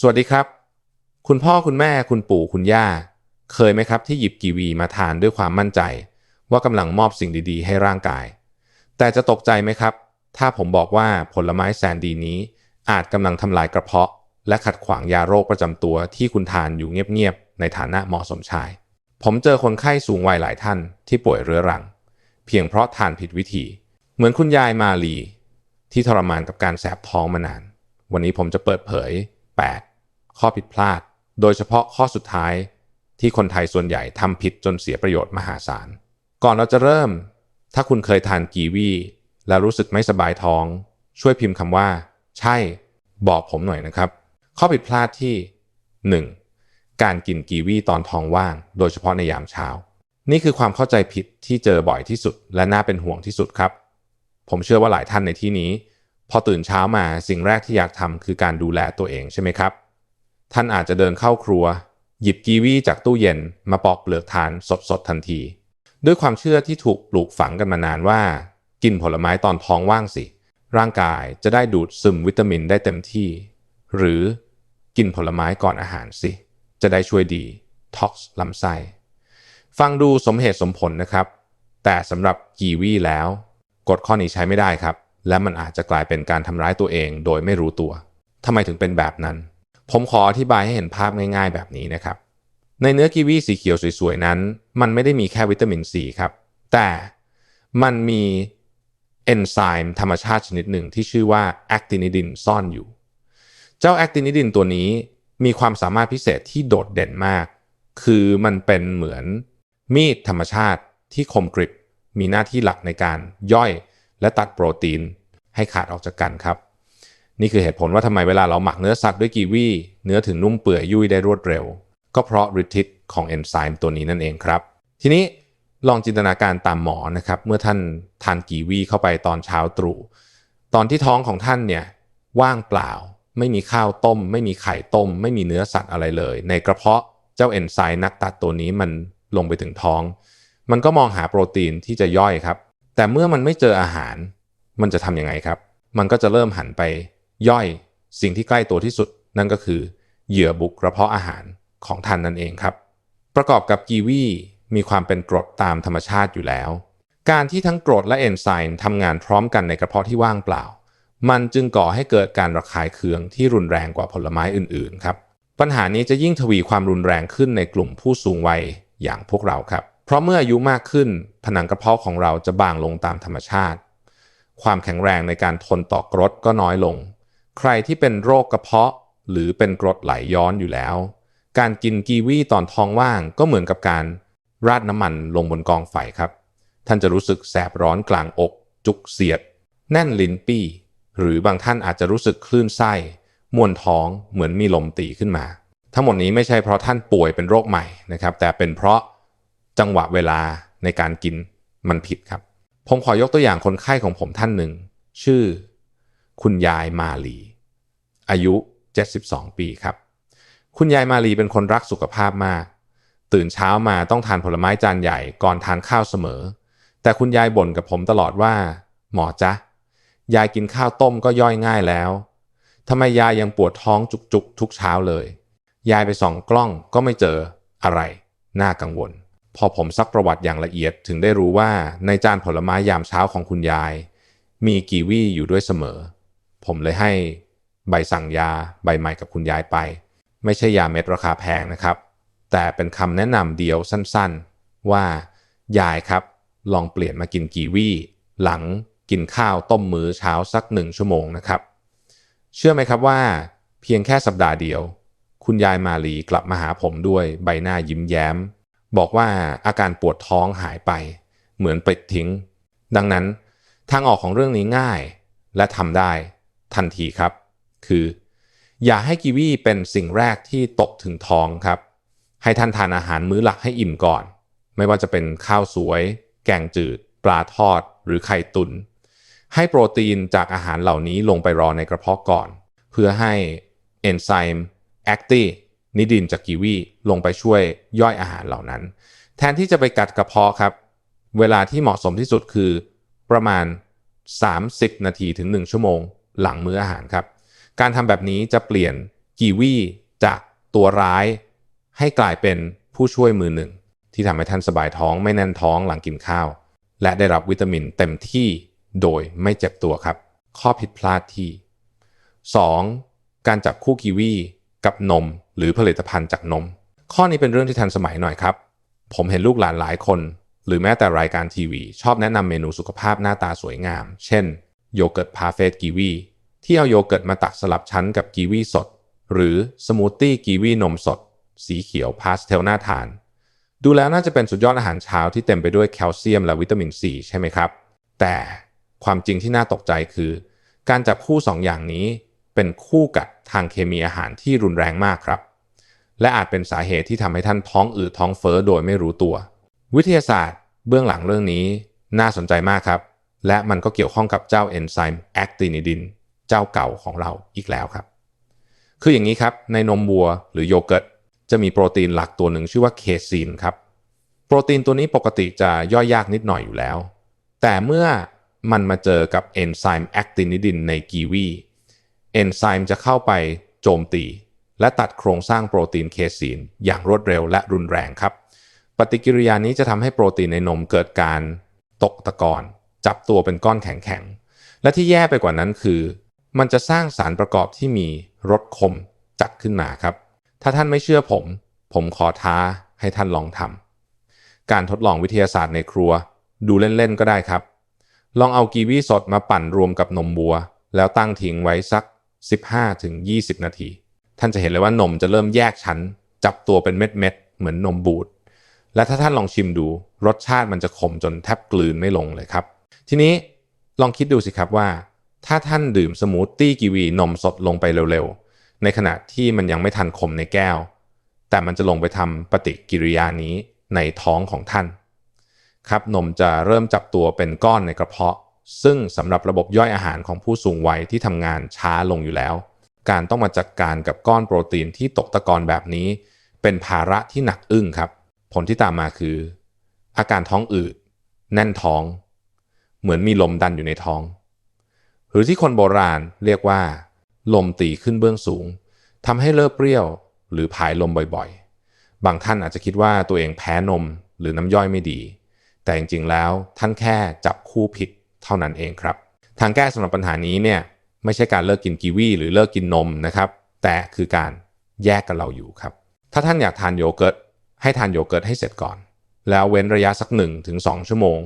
สวัสดีครับ คุณพ่อคุณแม่คุณปู่คุณย่า เคยไหมครับที่หยิบกีวีมาทานด้วยความมั่นใจ ว่ากำลังมอบสิ่งดีๆ ให้ร่างกาย แต่จะตกใจไหมครับ ถ้าผมบอกว่าผลไม้แสนดีนี้ อาจกำลังทำลายกระเพาะ และขัดขวางยาโรคประจำตัวที่คุณทานอยู่เงียบๆในฐานะหมอสมชาย ผมเจอคนไข้สูงวัยหลายท่านที่ป่วยเรื้อรัง เพียงเพราะทานผิดวิธี เหมือนคุณยายมาลีที่ทรมานกับการแสบท้องมานาน วันนี้ผมจะเปิดเผย 8 ข้อผิดพลาด โดยเฉพาะข้อสุดท้ายที่คนไทยส่วนใหญ่ทำผิดจนเสียประโยชน์มหาศาล ก่อนเราจะเริ่ม ถ้าคุณเคยทานกีวีแล้วรู้สึกไม่สบายท้อง ช่วยพิมพ์คำว่า ใช่ บอกผมหน่อยนะครับ ข้อผิดพลาดที่ 1. การกินกีวีตอนท้องว่าง โดยเฉพาะในยามเช้า นี่คือความเข้าใจผิดที่เจอบ่อยที่สุด และน่าเป็นห่วงที่สุดครับ ผมเชื่อว่าหลายท่านในที่นี้ พอตื่นเช้ามาสิ่งแรกที่อยากทำคือการดูแลตัวเองใช่ไหมครับ ท่านอาจจะเดินเข้าครัว หยิบกีวีจากตู้เย็นมาปอกเปลือกทานสดๆทันที ด้วยความเชื่อที่ถูกปลูกฝังกันมานานว่า กินผลไม้ตอนท้องว่างสิ ร่างกายจะได้ดูดซึมวิตามินได้เต็มที่ หรือกินผลไม้ก่อนอาหารสิ จะได้ช่วยดีท็อกซ์ลำไส้ฟังดูสมเหตุสมผลนะครับ แต่สำหรับกีวีแล้ว กฎข้อนี้ใช้ไม่ได้ครับ และมันอาจจะกลายเป็นการทำร้ายตัวเองโดยไม่รู้ตัวทำไมถึงเป็นแบบนั้น ผมขออธิบายให้เห็นภาพง่ายๆ แบบนี้นะครับ ในเนื้อกีวีสีเขียวสวยๆ นั้น มันไม่ได้มีแค่วิตามินซีครับ แต่มันมีเอนไซม์ธรรมชาติชนิดหนึ่งที่ชื่อว่าแอคตินิดินซ่อนอยู่ เจ้าแอคตินิดินตัวนี้มีความสามารถพิเศษที่โดดเด่นมาก คือมันเป็นเหมือนมีดธรรมชาติที่คมกริบมีหน้าที่หลักในการย่อยและตัดโปรตีนให้ขาดออกจากกันครับ นี่คือเหตุผลว่าทำไมเวลาเราหมักเนื้อสัตว์ด้วยกีวีเนื้อถึงนุ่มเปื่อยยุ่ยได้รวดเร็ว ก็เพราะฤทธิ์ของเอนไซม์ตัวนี้นั่นเองครับ ทีนี้ลองจินตนาการตามหมอนะครับเมื่อท่านทานกีวีเข้าไปตอนเช้าตรู่ตอนที่ท้องของท่านเนี่ยว่างเปล่า ไม่มีข้าวต้ม ไม่มีไข่ต้ม ไม่มีเนื้อสัตว์อะไรเลย ในกระเพาะเจ้าเอนไซม์นักตัดตัวนี้มันลงไปถึงท้อง มันก็มองหาโปรตีนที่จะย่อยครับ แต่เมื่อมันไม่เจออาหาร มันจะทำยังไงครับ มันก็จะเริ่มหันไป ย่อยสิ่งที่ใกล้ตัวที่สุด นั่นก็คือเหยื่อบุกกระเพาะอาหารของท่านนั่นเองครับ ประกอบกับกีวีมีความเป็นกรดตามธรรมชาติอยู่แล้ว การที่ทั้งกรดและเอนไซม์ทำงานพร้อมกันในกระเพาะที่ว่างเปล่า มันจึงก่อให้เกิดการระคายเคืองที่รุนแรงกว่าผลไม้อื่นๆครับปัญหานี้จะยิ่งทวีความรุนแรงขึ้นในกลุ่มผู้สูงวัยอย่างพวกเราครับ เพราะเมื่ออายุมากขึ้น ผนังกระเพาะของเราจะบางลงตามธรรมชาติ ความแข็งแรงในการทนต่อกรดก็น้อยลง ใครที่เป็นโรคกระเพาะ หรือเป็นกรดไหลย้อนอยู่แล้ว การกินกีวีตอนท้องว่างก็เหมือนกับการราดน้ำมันลงบนกองไฟครับ ท่านจะรู้สึกแสบร้อนกลางอก จุกเสียด แน่นลิ้นปี้ หรือบางท่านอาจจะรู้สึกคลื่นไส้มวนท้องเหมือนมีลมตีขึ้นมา ทั้งหมดนี้ไม่ใช่เพราะท่านป่วยเป็นโรคใหม่นะครับ แต่เป็นเพราะจังหวะเวลาในการกินมันผิดครับ ผมขอยกตัวอย่างคนไข้ของผมท่านหนึ่ง ชื่อ คุณยายมาลี อายุ 72 ปีครับ คุณยายมาลีเป็นคนรักสุขภาพมาก ตื่นเช้ามาต้องทานผลไม้จานใหญ่ก่อนทานข้าวเสมอ แต่คุณยายบ่นกับผมตลอดว่า หมอจ๊ะ ยายกินข้าวต้มก็ย่อยง่ายแล้วทำไมยายยังปวดท้องจุกๆ ทุกเช้าเลย ยายไปส่องกล้องก็ไม่เจออะไร น่ากังวล พอผมซักประวัติอย่างละเอียดถึงได้รู้ว่าในจานผลไม้ยามเช้าของคุณยาย มีกีวีอยู่ด้วยเสมอ ผมเลยให้ใบสั่งยาใบใหม่กับคุณยายไป ไม่ใช่ยาเม็ดราคาแพงนะครับ แต่เป็นคำแนะนำเดียวสั้นๆ ว่ายายครับ ลองเปลี่ยนมากินกีวีหลังกินข้าวต้มมื้อเช้าสักหนึ่งชั่วโมงนะครับ เชื่อไหมครับว่า เพียงแค่สัปดาห์เดียว คุณยายมาลีกลับมาหาผมด้วยใบหน้ายิ้มแย้ม บอกว่าอาการปวดท้องหายไป เหมือนปิดทิ้ง ดังนั้นทางออกของเรื่องนี้ง่ายและทำได้ ทันทีครับ คือ อย่าให้กีวีเป็นสิ่งแรกที่ตกถึงท้องครับ ให้ท่านทานอาหารมื้อหลักให้อิ่มก่อน ไม่ว่าจะเป็นข้าวสวย แกงจืด ปลาทอด หรือไข่ตุน ให้โปรตีนจากอาหารเหล่านี้ลงไปรอในกระเพาะก่อน เพื่อให้เอนไซม์แอคตินิดินจากกีวีลงไปช่วยย่อยอาหารเหล่านั้น แทนที่จะไปกัดกระเพาะครับ เวลาที่เหมาะสมที่สุดคือประมาณ 30 นาทีถึง 1 ชั่วโมง หลังมื้ออาหารครับ การทำแบบนี้จะเปลี่ยนกีวีจากตัวร้ายให้กลายเป็นผู้ช่วยมือหนึ่ง ที่ทำให้ท่านสบายท้องไม่แน่นท้องหลังกินข้าว และได้รับวิตามินเต็มที่โดยไม่เจ็บตัวครับ ข้อผิดพลาดที่ 2. การจับคู่กีวีกับนมหรือผลิตภัณฑ์จากนม ข้อนี้เป็นเรื่องที่ทันสมัยหน่อยครับ ผมเห็นลูกหลานหลายคน หรือแม้แต่รายการทีวี ชอบแนะนำเมนูสุขภาพหน้าตาสวยงาม เช่น โยเกิร์ตพาเฟตกีวีที่เอาโยเกิร์ตมาตักสลับชั้นกับกีวีสด หรือสมูทตี้กีวีนมสด สีเขียวพาสเทลน่าทาน ดูแล้วน่าจะเป็นสุดยอดอาหารเช้าที่เต็มไปด้วยแคลเซียมและวิตามินซีใช่ไหมครับ แต่ความจริงที่น่าตกใจคือ การจับคู่สองอย่างนี้เป็นคู่กัดทางเคมีอาหารที่รุนแรงมากครับ และอาจเป็นสาเหตุที่ทำให้ท่านท้องอืดท้องเฟ้อโดยไม่รู้ตัว วิทยาศาสตร์ เบื้องหลังเรื่องนี้น่าสนใจมากครับ และมันก็เกี่ยวข้องกับเจ้าเอนไซม์แอคตินิดินเจ้าเก่าของเราอีกแล้วครับ คืออย่างนี้ครับ ในนมวัวหรือโยเกิร์ตจะมีโปรตีนหลักตัวหนึ่งชื่อว่าเคซีนครับ โปรตีนตัวนี้ปกติจะย่อยยากนิดหน่อยอยู่แล้ว แต่เมื่อมันมาเจอกับเอนไซม์แอคตินิดินในกีวีเอนไซม์จะเข้าไปโจมตี และตัดโครงสร้างโปรตีนเคซีนอย่างรวดเร็วและรุนแรงครับ ปฏิกิริยานี้จะทำให้โปรตีนในนมเกิดการตกตะกอน จับตัวเป็นก้อนแข็งๆ และที่แย่ไปกว่านั้นคือ มันจะสร้างสารประกอบที่มีรสคมจัดขึ้นมาครับ ถ้าท่านไม่เชื่อผม ผมขอท้าให้ท่านลองทำการทดลองวิทยาศาสตร์ในครัว ดูเล่นๆก็ได้ครับ ลองเอากีวีสดมาปั่นรวมกับนมวัว แล้วตั้งทิ้งไว้สัก 15-20 นาที ท่านจะเห็นเลยว่านมจะเริ่มแยกชั้น จับตัวเป็นเม็ดๆเหมือนนมบูดและถ้าท่านลองชิมดู รสชาติมันจะขมจนแทบกลืนไม่ลงเลยครับ ทีนี้ลองคิดดูสิครับว่า ถ้าท่านดื่มสมูทตี้กีวีนมสดลงไปเร็วๆ ในขณะที่มันยังไม่ทันขมในแก้ว แต่มันจะลงไปทำปฏิกิริยานี้ในท้องของท่าน ครับนมจะเริ่มจับตัวเป็นก้อนในกระเพาะ ซึ่งสำหรับระบบย่อยอาหารของผู้สูงวัยที่ทำงานช้าลงอยู่แล้ว การต้องมาจัดการกับก้อนโปรตีนที่ตกตะกอนแบบนี้ เป็นภาระที่หนักอึ้งครับ ผลที่ตามมาคือ อาการท้องอืดแน่นท้อง เหมือนมีลมดันอยู่ในท้อง หรือที่คนโบราณเรียกว่า ลมตีขึ้นเบื้องสูงทำให้เลิกเปรี้ยว หรือผายลมบ่อยๆ บางท่านอาจจะคิดว่าตัวเองแพ้นมหรือน้ำย่อยไม่ดี แต่จริงๆแล้วท่านแค่จับคู่ผิดเท่านั้นเองครับ ทางแก้สำหรับปัญหานี้เนี่ยไม่ใช่การเลิกกินกีวีหรือเลิกกินนมนะครับ แต่คือการแยกกันเราอยู่ครับ ถ้าท่านอยากทานโยเกิร์ตให้ทานโยเกิร์ตให้เสร็จก่อน แล้วเว้นระยะสัก1ถึง2ชั่วโมง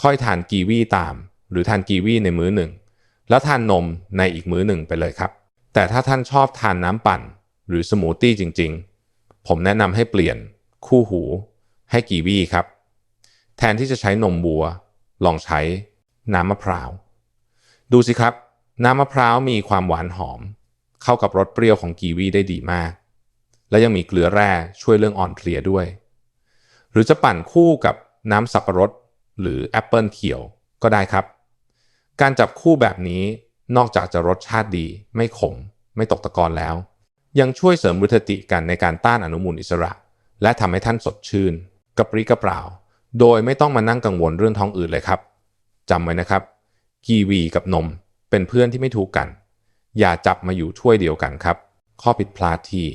ค่อยทานกีวีตาม หรือทานกีวีในมื้อหนึ่ง แล้วทานนมในอีกมื้อหนึ่งไปเลยครับ แต่ถ้าท่านชอบทานน้ำปั่น หรือสมูทตี้จริงๆ ผมแนะนำให้เปลี่ยน คู่หู ให้กีวีครับ แทนที่จะใช้นมวัว ลองใช้น้ำมะพร้าว ดูสิครับ น้ำมะพร้าวมีความหวานหอม เข้ากับรสเปรี้ยวของกีวีได้ดีมาก และยังมีเกลือแร่ช่วยเรื่องอ่อนเพลียด้วย หรือจะปั่นคู่กับน้ำสับปะรด หรือแอปเปิลเขียวก็ได้ครับ การจับคู่แบบนี้นอกจากจะรสชาติดี ไม่ขม ไม่ตกตะกอนแล้ว ยังช่วยเสริมวิตติกันในการต้านอนุมูลอิสระ และทำให้ท่านสดชื่น กระปรี้กระเปร่า โดยไม่ต้องมานั่งกังวลเรื่องท้องอืดเลยครับจำไว้นะครับ กีวีกับนมเป็นเพื่อนที่ไม่ถูกกัน อย่าจับมาอยู่ถ้วยเดียวกันครับ ข้อผิดพลาดที่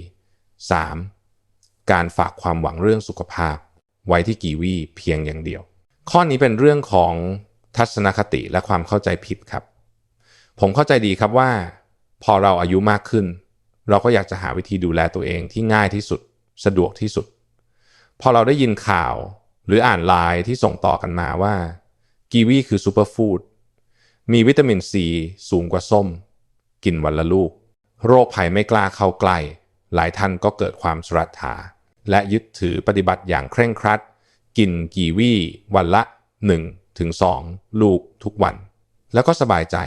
3. การฝากความหวังเรื่องสุขภาพ ไว้ที่กีวีเพียงอย่างเดียว ข้อนี้เป็นเรื่องของทัศนคติและความเข้าใจผิดครับ ผมเข้าใจดีครับว่า พอเราอายุมากขึ้น เราก็อยากจะหาวิธีดูแลตัวเองที่ง่ายที่สุด สะดวกที่สุด พอเราได้ยินข่าวหรืออ่านไลน์ที่ส่งต่อกันมาว่ากีวีคือซูเปอร์ฟู้ดมีวิตามินซีสูงกว่าส้ม กินวันละลูก โรคภัยไม่กล้าเข้าใกล้ หลายท่านก็เกิดความสรัทธาและยึดถือปฏิบัติอย่างเคร่งครัด กินกีวีวันละ 1-2ถึงลูกทุกวัน แล้วก็สบายใจ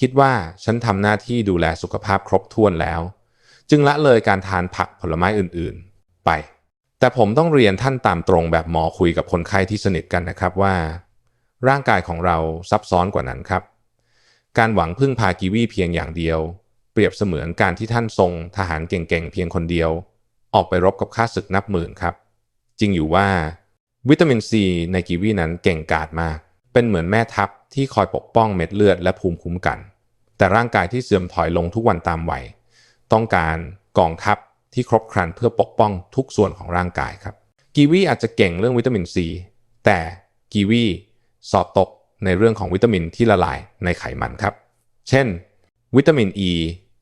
คิดว่าฉันทำหน้าที่ดูแลสุขภาพครบถ้วนแล้ว จึงละเลยการทานผักผลไม้อื่นๆ ไป แต่ผมต้องเรียนท่านตามตรงแบบหมอคุยกับคนไข้ที่สนิทกันนะครับว่า ร่างกายของเราซับซ้อนกว่านั้นครับ การหวังพึ่งพากีวีเพียงอย่างเดียวเปรียบเสมือนการที่ท่านทรงทหารเก่งๆ เพียงคนเดียว ออกไปรบกับข้าศึกนับหมื่นครับ จริงอยู่ว่า วิตามินซีในกีวีนั้นเก่งกาจมาก เป็นเหมือนแม่ทัพที่คอยปกป้องเม็ดเลือดและภูมิคุ้มกัน แต่ร่างกายที่เสื่อมถอยลงทุกวันตามวัยต้องการกองทัพที่ครบครันเพื่อปกป้องทุกส่วนของร่างกายครับ กีวีอาจจะเก่งเรื่องวิตามินซีแต่กีวีสอบตกในเรื่องของวิตามินที่ละลายในไขมันครับ เช่น วิตามินอ e ี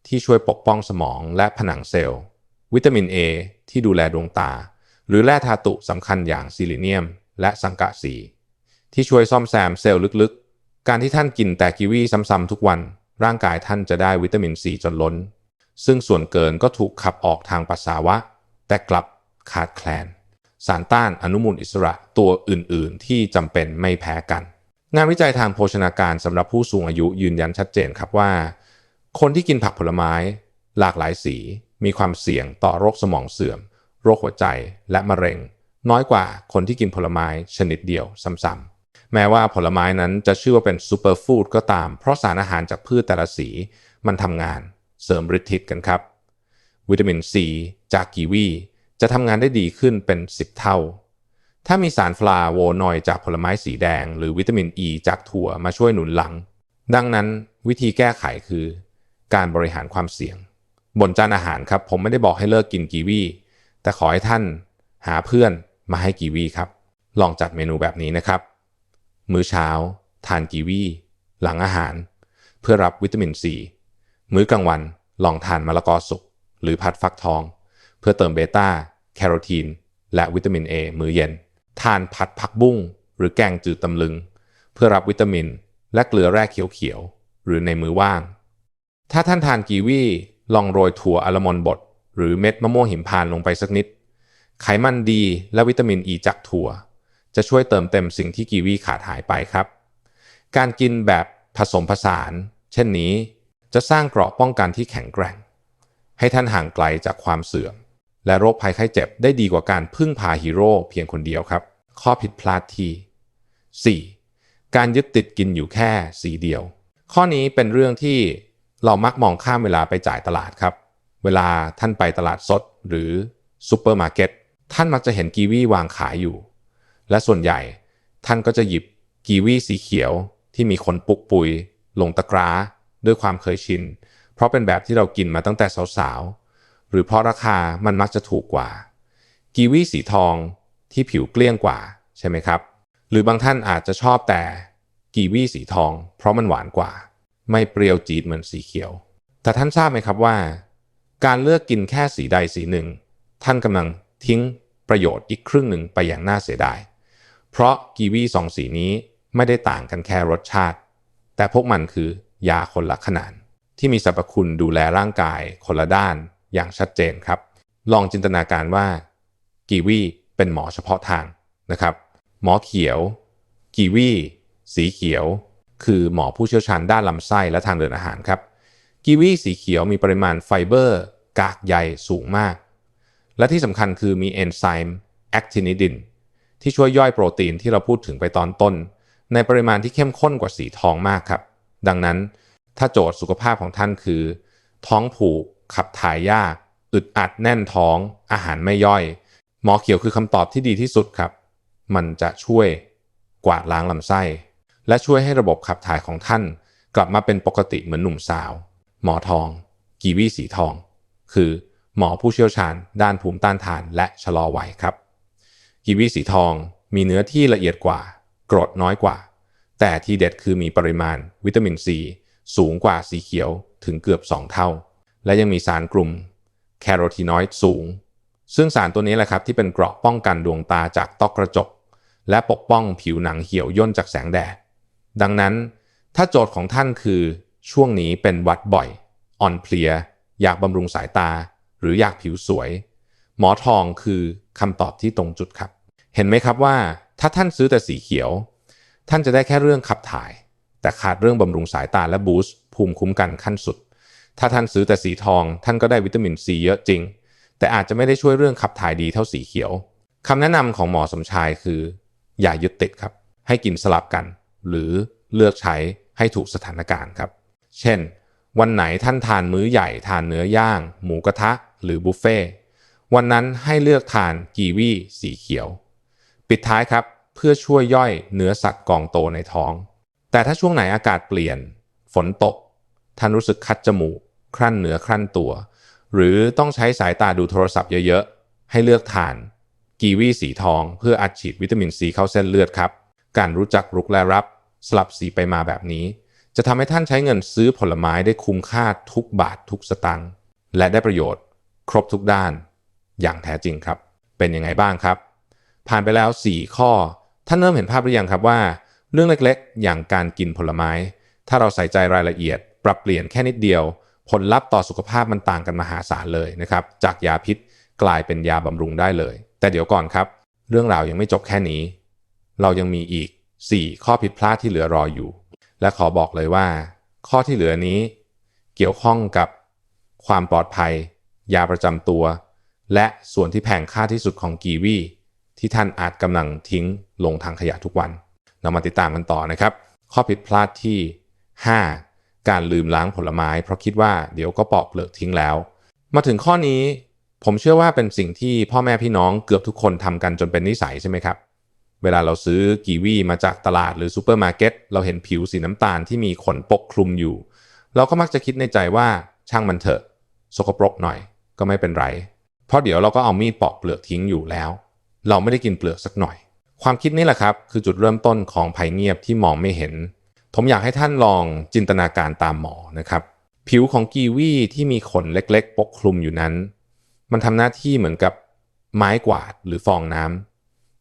ที่ช่วยปกป้องสมองและผนังเซลล์ วิตามิน A ที่ดูแลดวงตา หรือแร่ธาตุสำคัญอย่างซิลิเนียม และสังกะสี ที่ช่วยซ่อมแซมเซลล์ลึกๆ การที่ท่านกินแต่กีวีซ้ำๆทุกวัน ร่างกายท่านจะได้วิตามินซีจนล้น ซึ่งส่วนเกินก็ถูกขับออกทางปัสสาวะ แต่กลับขาดแคลน สารต้านอนุมูลอิสระตัวอื่นๆ ที่จำเป็นไม่แพ้กัน งานวิจัยทางโภชนาการสำหรับผู้สูงอายุยืนยันชัดเจนครับว่า คนที่กินผักผลไม้ หลากหลายสี มีความเสี่ยงต่อโรคสมองเสื่อม โรคหัวใจและมะเร็ง น้อยกว่าคนที่กินผลไม้ชนิดเดียวซ้ำๆแม้ว่าผลไม้นั้นจะชื่อว่าเป็นซูเปอร์ฟู้ดก็ตาม เพราะสารอาหารจากพืชแต่ละสี มันทำงานเสริมฤทธิ์กันครับ วิตามินซีจากกีวีจะทำงานได้ดีขึ้นเป็น 10 เท่า ถ้ามีสารฟลาโวนอยจากผลไม้สีแดง หรือวิตามินอ e ีจากถั่วมาช่วยหนุนหลัง ดังนั้นวิธีแก้ไขคือ การบริหารความเสี่ยง บนจานอาหารครับผมไม่ได้บอกให้เลิกกินกีวี แต่ขอให้ท่านหาเพื่อนมาให้กีวีครับ ลองจัดเมนูแบบนี้นะครับ มื้อเช้า ทานกีวี หลังอาหาร เพื่อรับวิตามินซีมื้อกลางวันลองทานมะละกอสุกหรือพัดฟักทอง เพื่อเติมเบต้าแคโรทีน และวิตามิน A มื้อเย็น ทานผัดผักบุ้ง หรือแกงจืดตำลึง เพื่อรับวิตามิน และเกลือแร่เขียวๆหรือในมื้อว่าง ถ้าท่านทานกีวีลองโรยถั่วอัลมอนด์บด หรือเม็ดมะม่วงหิมพานต์ลงไปสักนิด ไขมันดีและวิตามินอ e ีจากถั่ว จะช่วยเติมเต็มสิ่งที่กีวีขาดหายไปครับ การกินแบบผสมผสาน เช่นนี้จะสร้างเกราะป้องกันที่แข็งแกร่ง ให้ท่านห่างไกลจากความเสื่อม และโรคภัยไข้เจ็บได้ดีกว่าการพึ่งพาฮีโร่เพียงคนเดียวครับ ข้อผิดพลาดที่ 4. การยึดติดกินอยู่แค่สีเดียว ข้อนี้เป็นเรื่องที่เรามักมองข้ามเวลาไปจ่ายตลาดครับ เวลาท่านไปตลาดสดหรือซูเปอร์มาร์เก็ตท่านมักจะเห็นกีวีวางขายอยู่ และส่วนใหญ่ท่านก็จะหยิบกีวีสีเขียวที่มีคนปุกปุยลงตะกร้าด้วยความเคยชิน เพราะเป็นแบบที่เรากินมาตั้งแต่สาวๆ หรือเพราะราคามันมักจะถูกกว่า กีวีสีทองที่ผิวเกลี้ยงกว่าใช่ไหมครับ หรือบางท่านอาจจะชอบแต่กีวีสีทอง เพราะมันหวานกว่า ไม่เปรี้ยวจี๊ดเหมือนสีเขียว แต่ท่านทราบไหมครับว่า การเลือกกินแค่สีใดสีหนึ่ง ท่านกำลังทิ้งประโยชน์อีกครึ่งหนึ่งไปอย่างน่าเสียดาย เพราะกีวีสองสีนี้ไม่ได้ต่างกันแค่รสชาติ แต่พวกมันคือยาคนละขนาด ที่มีสรรพคุณดูแลร่างกายคนละด้านอย่างชัดเจนครับ ลองจินตนาการว่า กีวีเป็นหมอเฉพาะทางนะครับ หมอเขียว กีวี สีเขียว คือหมอผู้เชี่ยวชาญด้านลำไส้และทางเดินอาหารครับ กีวีสีเขียวมีปริมาณไฟเบอร์ กากใยสูงมาก และที่สำคัญคือมีเอนไซม์แอคทินิดินที่ช่วยย่อยโปรตีนที่เราพูดถึงไปตอนต้น ในปริมาณที่เข้มข้นกว่าสีทองมากครับ ดังนั้นถ้าโจทย์สุขภาพของท่านคือ ท้องผูก ขับถ่ายยาก อึดอัดแน่นท้อง อาหารไม่ย่อย หมอเขียวคือคำตอบที่ดีที่สุดครับ มันจะช่วยกวาดล้างลำไส้ และช่วยให้ระบบขับถ่ายของท่าน กลับมาเป็นปกติเหมือนหนุ่มสาว หมอทอง กีวีสีทอง คือหมอผู้เชี่ยวชาญ ด้านภูมิต้านทานและชะลอวัยครับ กีวีสีทองมีเนื้อที่ละเอียดกว่า กรดน้อยกว่า แต่ที่เด็ดคือมีปริมาณวิตามินซีสูงกว่าสีเขียวถึงเกือบ 2 เท่า และยังมีสารกลุ่มแคโรทีนอยด์สูง ซึ่งสารตัวนี้แหละครับที่เป็นเกราะป้องกันดวงตาจากต้อกระจก และปกป้องผิวหนังเหี่ยวย่นจากแสงแดด ดังนั้นถ้าโจทย์ของท่านคือ ช่วงนี้เป็นวัดบ่อย อ่อนเพลีย อยากบำรุงสายตา หรืออยากผิวสวย หมอทองคือคำตอบที่ตรงจุดครับ เห็นไหมครับว่า ถ้าท่านซื้อแต่สีเขียว ท่านจะได้แค่เรื่องขับถ่าย แต่ขาดเรื่องบำรุงสายตาและบูสต์ภูมิคุ้มกันขั้นสุด ถ้าท่านซื้อแต่สีทอง ท่านก็ได้วิตามินซีเยอะจริง แต่อาจจะไม่ได้ช่วยเรื่องขับถ่ายดีเท่าสีเขียวคำแนะนำของหมอสมชายคือ อย่ายึดติดครับ ให้กินสลับกัน หรือเลือกใช้ให้ถูกสถานการณ์ครับ เช่น วันไหนท่านทานมื้อใหญ่ทานเนื้อย่าง หมูกระทะ หรือบุฟเฟ่วันนั้นให้เลือกทานกีวีสีเขียว ปิดท้ายครับเพื่อช่วยย่อยเนื้อสัตว์กองโตในท้อง แต่ถ้าช่วงไหนอากาศเปลี่ยน ฝนตก ท่านรู้สึกคัดจมูก ครั่นเนื้อครั่นตัว หรือต้องใช้สายตาดูโทรศัพท์เยอะๆ ให้เลือกทานกีวีสีทอง เพื่ออัดฉีดวิตามินซีเข้าเส้นเลือดครับ การรู้จักรุกและรับ สลับสีไปมาแบบนี้ จะทำให้ท่านใช้เงินซื้อผลไม้ได้คุ้มค่าทุกบาททุกสตางค์และได้ประโยชน์ ครบทุกด้าน อย่างแท้จริงครับ เป็นยังไงบ้างครับ ผ่านไปแล้ว 4 ข้อ ท่านเริ่มเห็นภาพหรือยังครับว่า เรื่องเล็กๆ อย่างการกินผลไม้ ถ้าเราใส่ใจรายละเอียด ปรับเปลี่ยนแค่นิดเดียว ผลลัพธ์ต่อสุขภาพมันต่างกันมหาศาลเลยนะครับจากยาพิษกลายเป็นยาบำรุงได้เลย แต่เดี๋ยวก่อนครับ เรื่องราวยังไม่จบแค่นี้ เรายังมีอีก 4 ข้อผิดพลาดที่เหลือรออยู่ และขอบอกเลยว่า ข้อที่เหลือนี้ เกี่ยวข้องกับความปลอดภัย ยาประจำตัว และส่วนที่แพงค่าที่สุดของกีวีที่ท่านอาจกำลังทิ้งลงทางขยะทุกวัน เรามาติดตามกันต่อนะครับ ข้อผิดพลาดที่ 5 การลืมล้างผลไม้ เพราะคิดว่าเดี๋ยวก็ปอกเปลือกทิ้งแล้ว มาถึงข้อนี้ ผมเชื่อว่าเป็นสิ่งที่พ่อแม่พี่น้องเกือบทุกคนทำกันจนเป็นนิสัยใช่ไหมครับ เวลาเราซื้อกีวีมาจากตลาดหรือซูเปอร์มาร์เก็ตเราเห็นผิวสีน้ำตาลที่มีขนปกคลุมอยู่ เราก็มักจะคิดในใจว่าช่างมันเถอะ สกปรกหน่อยก็ไม่เป็นไร เพราะเดี๋ยวเราก็เอามีดปอกเปลือกทิ้งอยู่แล้ว เราไม่ได้กินเปลือกสักหน่อย ความคิดนี้แหละครับ คือจุดเริ่มต้นของภัยเงียบที่มองไม่เห็น ผมอยากให้ท่านลองจินตนาการตามหมอนะครับ ผิวของกีวีที่มีขนเล็กๆ ปกคลุมอยู่นั้น มันทำหน้าที่เหมือนกับไม้กวาดหรือฟองน้ำ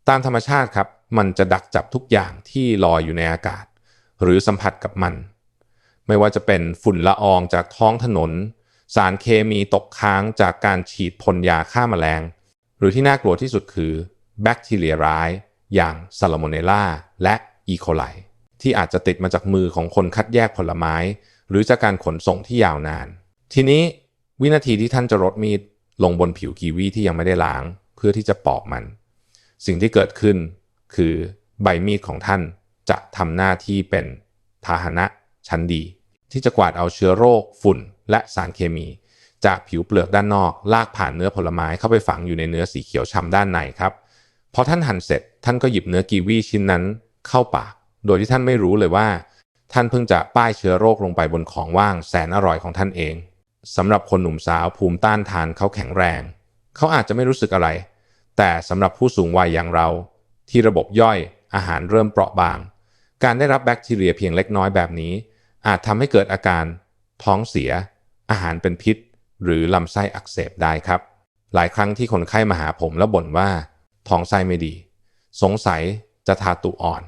ตามธรรมชาติครับ มันจะดักจับทุกอย่างที่ลอยอยู่ในอากาศ หรือสัมผัสกับมัน ไม่ว่าจะเป็นฝุ่นละอองจากท้องถนน สารเคมีตกค้างจากการฉีดพ่นยาฆ่าแมลง หรือที่น่ากลัวที่สุดคือแบคทีเรียร้าย อย่างซาลาโมเนลาและอีโคไลที่อาจจะติดมาจากมือของคนคัดแยกผลไม้ หรือจากการขนส่งที่ยาวนาน ทีนี้วินาทีที่ท่านจะรดมีดลงบนผิวกีวีที่ยังไม่ได้ล้าง เพื่อที่จะปอกมัน สิ่งที่เกิดขึ้นคือใบมีดของท่านจะทำหน้าที่เป็นพาหนะชั้นดี ที่จะกวาดเอาเชื้อโรค ฝุ่น และสารเคมี จากผิวเปลือกด้านนอก ลากผ่านเนื้อผลไม้เข้าไปฝังอยู่ในเนื้อสีเขียวช้ำด้านในครับพอท่านหั่นเสร็จท่านก็หยิบเนื้อกีวีชิ้นนั้นเข้าปาก โดยที่ท่านไม่รู้เลยว่า ท่านเพิ่งจะป้ายเชื้อโรคลงไปบนของว่างแสนอร่อยของท่านเองสำหรับคนหนุ่มสาวภูมิต้านทานเขาแข็งแรง เขาอาจจะไม่รู้สึกอะไร แต่สำหรับผู้สูงวัยอย่างเรา ที่ระบบย่อยอาหารเริ่มเปราะบาง การได้รับแบคทีเรียเพียงเล็กน้อยแบบนี้ อาจทำให้เกิดอาการท้องเสีย อาหารเป็นพิษ หรือลำไส้อักเสบได้ครับ หลายครั้งที่คนไข้มาหาผมแล้วบ่นว่า ท้องไส้ไม่ดี สงสัยจะทาตูอ่อน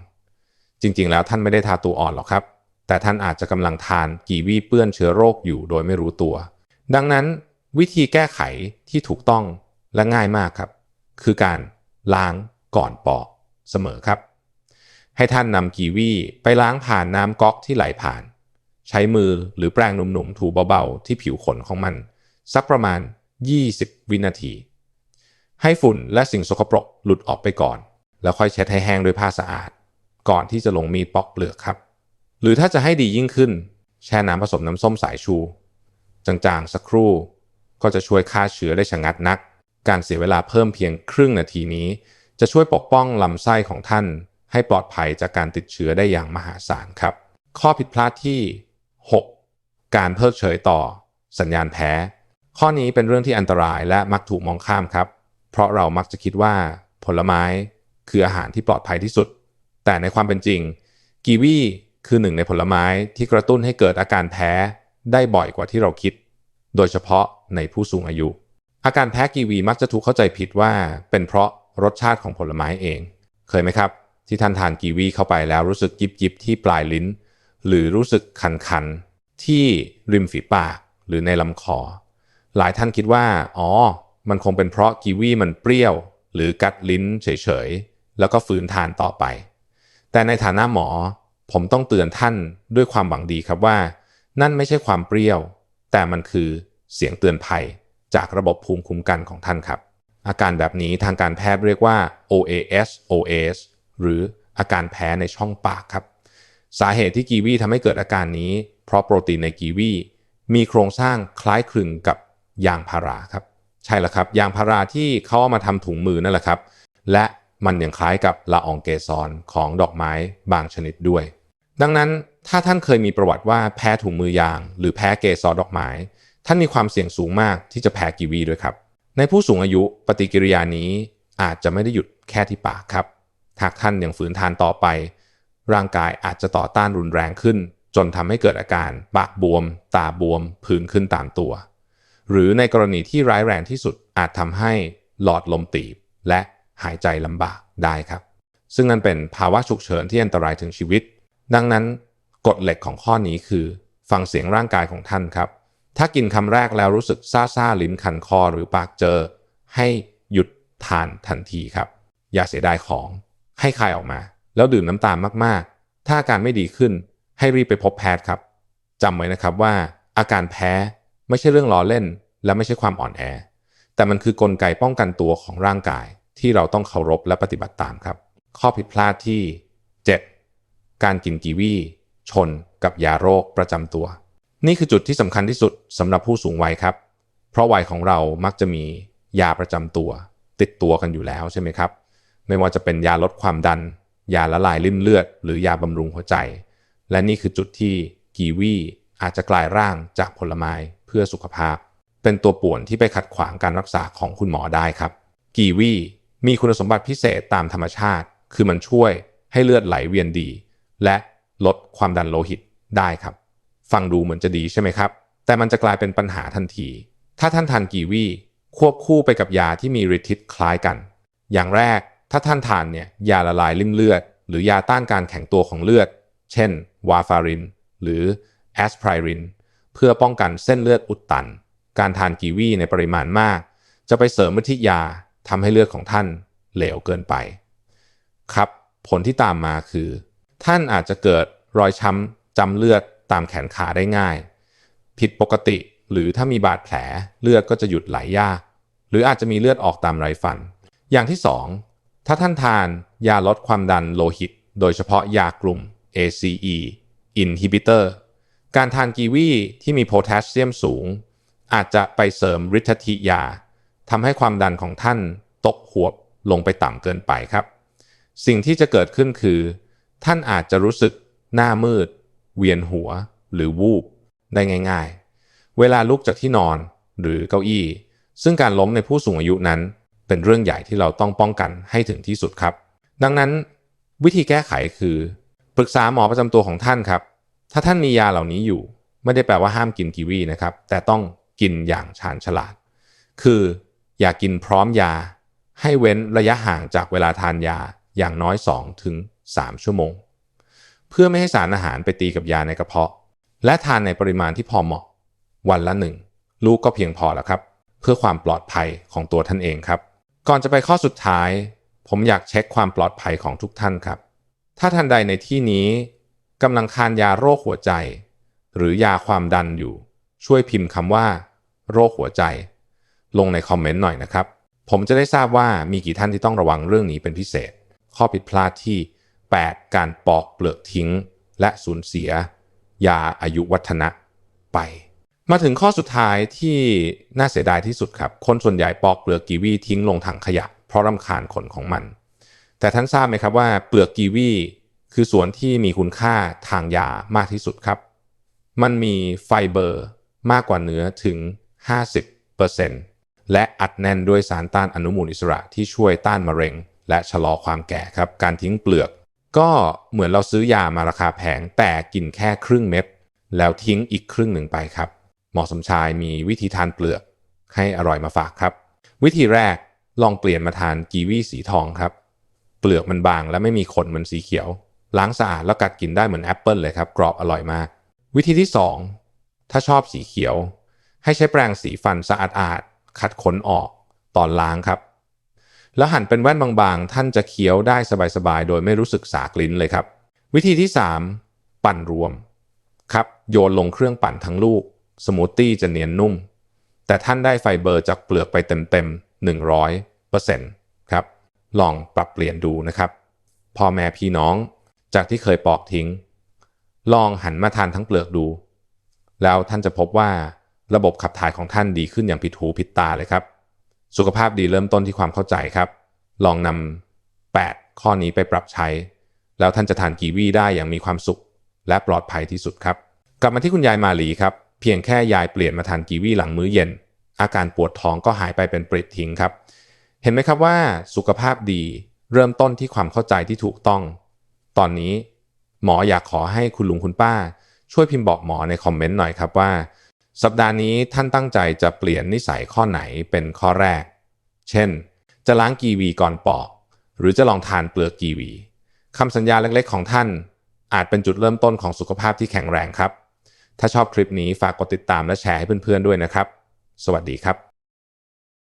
จริงๆ แล้วท่านไม่ได้ทาตูอ่อนหรอกครับ แต่ท่านอาจจะกำลังทานกีวีเปื้อนเชื้อโรคอยู่โดยไม่รู้ตัว ดังนั้นวิธีแก้ไขที่ถูกต้องและง่ายมากครับ คือการล้างก่อนปอกเสมอครับ ให้ท่านนำกีวีไปล้างผ่านน้ำก๊อกที่ไหลผ่าน ใช้มือหรือแปรงหนุ่มๆถูเบาๆ ที่ผิวขนของมัน สักประมาณ 20 วินาที ให้ฝุ่นและสิ่งสกปรกหลุดออกไปก่อน แล้วค่อยเช็ดให้แห้งด้วยผ้าสะอาด ก่อนที่จะลงมีดปอกเปลือกครับ หรือถ้าจะให้ดียิ่งขึ้น แช่น้ำผสมน้ำส้มสายชู จางๆสักครู่ก็จะช่วยฆ่าเชื้อได้ชะงัดนัก การเสียเวลาเพิ่มเพียงครึ่งนาทีนี้ จะช่วยปกป้องลำไส้ของท่าน ให้ปลอดภัยจากการติดเชื้อได้อย่างมหาศาลครับ ข้อผิดพลาดที่ 6. การเพิกเฉยต่อ สัญญาณแพ้ ข้อนี้เป็นเรื่องที่อันตรายและมักถูกมองข้ามครับ เพราะเรามักจะคิดว่าผลไม้คืออาหารที่ปลอดภัยที่สุด แต่ในความเป็นจริง กีวีคือหนึ่งในผลไม้ที่กระตุ้นให้เกิดอาการแพ้ได้บ่อยกว่าที่เราคิด โดยเฉพาะในผู้สูงอายุ อาการแพ้กีวีมักจะถูกเข้าใจผิดว่า เป็นเพราะรสชาติของผลไม้เอง เคยไหมครับ ที่ท่านทานกีวีเข้าไปแล้วรู้สึกยิบยิบที่ปลายลิ้น หรือรู้สึกคันคันที่ริมฝีปากหรือในลำคอ หลายท่านคิดว่า อ๋อ มันคงเป็นเพราะกีวีมันเปรี้ยว หรือกัดลิ้นเฉยๆ แล้วก็ฝืนทานต่อไป แต่ในฐานะหมอ ผมต้องเตือนท่านด้วยความหวังดีครับว่า นั่นไม่ใช่ความเปรี้ยว แต่มันคือเสียงเตือนภัย จากระบบภูมิคุ้มกันของท่านครับ อาการแบบนี้ทางการแพทย์เรียกว่า OAS OAS หรืออาการแพ้ในช่องปากครับ สาเหตุที่กีวีทำให้เกิดอาการนี้ เพราะโปรตีนในกีวีมีโครงสร้างคล้ายคลึงกับยางพาราครับ ใช่แล้วครับ ยางพาราที่เขาเอามาทำถุงมือนั่นแหละครับ และมันยังคล้ายกับละอองเกสรของดอกไม้บางชนิดด้วย ดังนั้นถ้าท่านเคยมีประวัติว่าแพ้ถุงมือยาง หรือแพ้เกสรดอกไม้ ท่านมีความเสี่ยงสูงมากที่จะแพ้กีวีด้วยครับ ในผู้สูงอายุปฏิกิริยานี้อาจจะไม่ได้หยุดแค่ที่ปากครับ หากท่านยังฝืนทานต่อไป ร่างกายอาจจะต่อต้านรุนแรงขึ้น จนทำให้เกิดอาการปากบวม ตาบวมผื่นขึ้นตามตัว หรือในกรณีที่ร้ายแรงที่สุดอาจทำให้หลอดลมตีบ และหายใจลำบากได้ครับ ซึ่งนั่นเป็นภาวะฉุกเฉินที่อันตรายถึงชีวิต ดังนั้นกฎเหล็กของข้อนี้คือ ฟังเสียงร่างกายของท่านครับ ถ้ากินคำแรกแล้วรู้สึกซ่าซาลิ้นคันคอหรือปากเจอ ให้หยุดทานทันทีครับ อย่าเสียดายของให้คายออกมา แล้วดื่มน้ำตาลมากๆ ถ้าอาการไม่ดีขึ้นให้รีบไปพบแพทย์ครับจำไว้นะครับว่าอาการแพ้ไม่ใช่เรื่องล้อเล่น และไม่ใช่ความอ่อนแอ แต่มันคือกลไกป้องกันตัวของร่างกาย ที่เราต้องเคารพและปฏิบัติตามครับ ข้อผิดพลาดที่ 7. การกินกีวีชนกับยาโรคประจำตัว นี่คือจุดที่สำคัญที่สุดสำหรับผู้สูงวัยครับ เพราะวัยของเรามักจะมียาประจำตัว ติดตัวกันอยู่แล้วใช่ไหมครับ ไม่ว่าจะเป็นยาลดความดัน ยาละลายริ่มเลือด หรือยาบำรุงหัวใจ และนี่คือจุดที่กีวีอาจจะกลายร่างจากผลไม้เพื่อสุขภาพ เป็นตัวป่วนที่ไปขัดขวางการรักษาของคุณหมอได้ครับ กีวีมีคุณสมบัติพิเศษตามธรรมชาติ คือมันช่วยให้เลือดไหลเวียนดี และลดความดันโลหิตได้ครับ ฟังดูเหมือนจะดีใช่ไหมครับ แต่มันจะกลายเป็นปัญหาทันที ถ้าท่านทานกีวีควบคู่ไปกับยาที่มีฤทธิ์คล้ายกัน อย่างแรกถ้าท่านทานเนี่ยยาละลายริ่มเลือด หรือยาต้านการแข็งตัวของเลือด เช่น วาฟาริน หรือแอสไพริน เพื่อป้องกันเส้นเลือดอุดตัน การทานกีวีในปริมาณมาก จะไปเสริมฤทธิ์ยาทำให้เลือดของท่านเหลวเกินไป ครับ ผลที่ตามมาคือ ท่านอาจจะเกิดรอยช้ำจำเลือด ตามแขนขาได้ง่าย ผิดปกติหรือถ้ามีบาดแผลเลือดก็จะหยุดไหลยาก หรืออาจจะมีเลือดออกตามไรฟัน อย่างที่ 2 ถ้าท่านทานยาลดความดันโลหิต โดยเฉพาะยากลุ่ม ACE inhibitor การทานกีวีที่มีโพแทสเซียมสูง อาจจะไปเสริมฤทธิยาทำให้ความดันของท่านตกหวบลงไปต่ำเกินไปครับ สิ่งที่จะเกิดขึ้นคือ ท่านอาจจะรู้สึกหน้ามืด เวียนหัว หรือวูบ ได้ง่ายๆ เวลาลุกจากที่นอนหรือเก้าอี้ ซึ่งการล้มในผู้สูงอายุนั้น เป็นเรื่องใหญ่ที่เราต้องป้องกันให้ถึงที่สุดครับ ดังนั้น วิธีแก้ไขคือ ปรึกษาหมอประจำตัวของท่านครับ ถ้าท่านมียาเหล่านี้อยู่ ไม่ได้แปลว่าห้ามกินกีวีนะครับ แต่ต้องกินอย่างชาญฉลาด คืออย่ากินพร้อมยา ให้เว้นระยะห่างจากเวลาทานยาอย่างน้อย2ถึง3ชั่วโมง พื่อไม่ให้สารอาหารไปตีกับยาในกระเพาะ และทานในปริมาณที่พอเหมาะ วันละหนึ่งลูกก็เพียงพอแล้วครับ เพื่อความปลอดภัยของตัวท่านเองครับ ก่อนจะไปข้อสุดท้าย ผมอยากเช็คความปลอดภัยของทุกท่านครับ ถ้าท่านใดในที่นี้กำลังทานยาโรคหัวใจ หรือยาความดันอยู่ ช่วยพิมพ์คำว่า โรคหัวใจ ลงในคอมเมนต์หน่อยนะครับ ผมจะได้ทราบว่ามีกี่ท่านที่ต้องระวังเรื่องนี้เป็นพิเศษ ข้อผิดพลาดที่ 8 การปอกเปลือกทิ้ง และสูญเสีย ยาอายุวัฒนะไป มาถึงข้อสุดท้ายที่น่าเสียดายที่สุดครับ คนส่วนใหญ่ปอกเปลือกกีวีทิ้งลงถังขยะ เพราะรำคาญขนของมัน แต่ท่านทราบไหมครับว่าเปลือกกีวีคือส่วนที่มีคุณค่าทางยามากที่สุดครับ มันมีไฟเบอร์มากกว่าเนื้อถึง 50%และอัดแน่นด้วยสารต้านอนุมูลอิสระที่ช่วยต้านมะเร็ง และชะลอความแก่ครับ การทิ้งเปลือก ก็เหมือนเราซื้อยามาราคาแพงแต่กินแค่ครึ่งเม็ดแล้วทิ้งอีกครึ่งหนึ่งไปครับ หมอสมชายมีวิธีทานเปลือกให้อร่อยมาฝากครับ วิธีแรกลองเปลี่ยนมาทานกีวีสีทองครับ เปลือกมันบางและไม่มีขนเหมือนสีเขียว ล้างสะอาดแล้วกัดกินได้เหมือนแอปเปิลเลยครับ กรอบอร่อยมาก วิธีที่ 2 ถ้าชอบสีเขียว ให้ใช้แปรงสีฟันสะอาดอาดๆขัดขนออกตอนล้างครับ แล้วหั่นเป็นแว่นบางๆ ท่านจะเคี้ยวได้สบายๆ โดยไม่รู้สึกสากลิ้นเลยครับ วิธีที่ 3 ปั่นรวมครับโยนลงเครื่องปั่นทั้งลูก สมูทตี้จะเนียนนุ่ม แต่ท่านได้ไฟเบอร์จากเปลือกไปเต็มๆ 100%ครับลองปรับเปลี่ยนดูนะครับพ่อแม่พี่น้องจากที่เคยปอกทิ้ง ลองหันมาทานทั้งเปลือกดู แล้วท่านจะพบว่าระบบขับถ่ายของท่านดีขึ้นอย่างผิดหูผิดตาเลยครับ สุขภาพดีเริ่มต้นที่ความเข้าใจครับ ลองนำ8 ข้อนี้ไปปรับใช้ แล้วท่านจะทานกีวีได้อย่างมีความสุข และปลอดภัยที่สุดครับ กลับมาที่คุณยายมาลีครับ เพียงแค่ยายเปลี่ยนมาทานกีวีหลังมื้อเย็น อาการปวดท้องก็หายไปเป็นปริดทิ้งครับ เห็นไหมครับว่าสุขภาพดีเริ่มต้นที่ความเข้าใจที่ถูกต้อง ตอนนี้หมออยากขอให้คุณลุงคุณป้า ช่วยพิมพ์บอกหมอในคอมเมนต์หน่อยครับว่า สัปดาห์นี้ท่านตั้งใจจะเปลี่ยนนิสัยข้อไหนเป็นข้อแรก เช่น จะล้างกีวีก่อนปอก หรือจะลองทานเปลือกกีวีคำสัญญาเล็กๆของท่าน อาจเป็นจุดเริ่มต้นของสุขภาพที่แข็งแรงครับ ถ้าชอบคลิปนี้ฝากกดติดตามและแชร์ให้เพื่อนๆด้วยนะครับ สวัสดีครับ